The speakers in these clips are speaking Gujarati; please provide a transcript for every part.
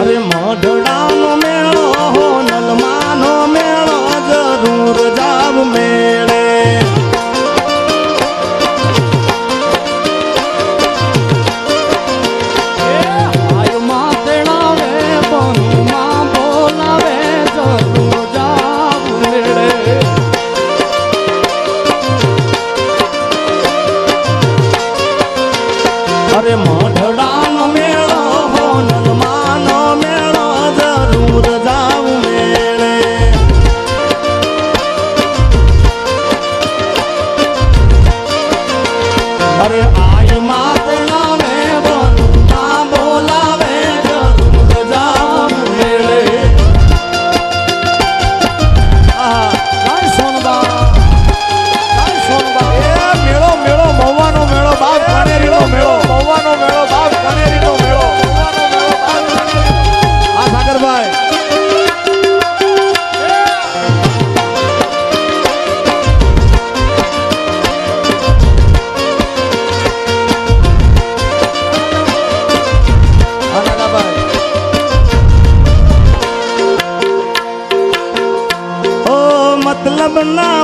અરે મોઢડાનો મેળો હો નલમાનો મેળો જરૂર જાવ મેળો.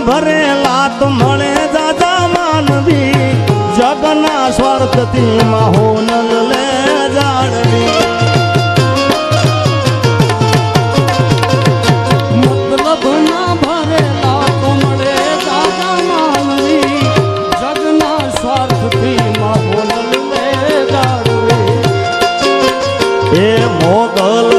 ભરેલા તો મળે દાદા માનવી. જગના સ્વાર્થથી માહોન લે જાણવી. એ મોગલ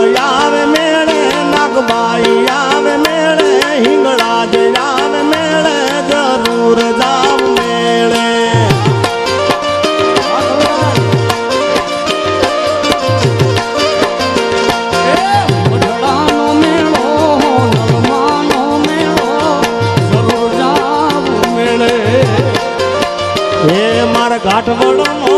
મારા ગાંઠ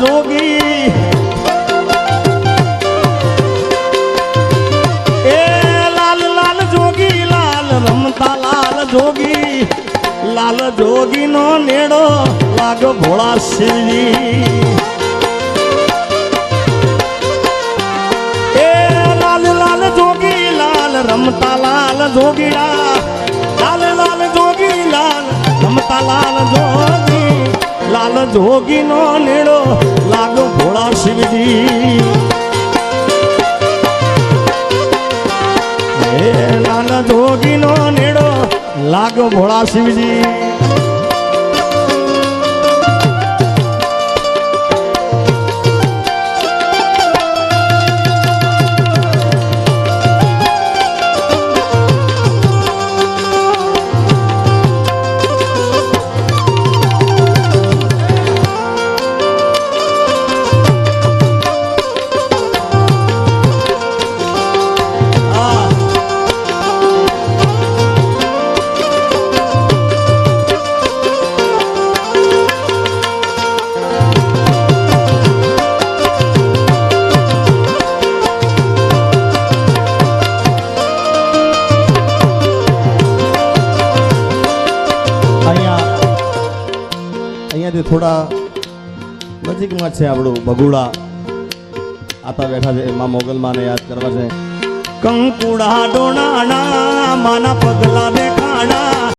જોગી એ લાલ લાલ જોગી લાલ રમતા લાલ જોગી લાલ જોગી નો નેડો લાગ ભોળા શિવજી એ લાલ લાલ જોગી લાલ રમતા લાલ જોગીડા લાલ લાલ જોગી લાલ રમતા લાલ જોગી લાલ જોગીનો નીળો લાગો ભોળા શિવજી. લાલ જોગીનો નીળો લાગો ભોળા શિવજી. થોડા નજીકમાં છે આપણું ભગુડા આતા બેઠા છે એમાં મોગલમાને યાદ કરવા છે. કંકુડા ડોણાના, માના પગલા દેખાડા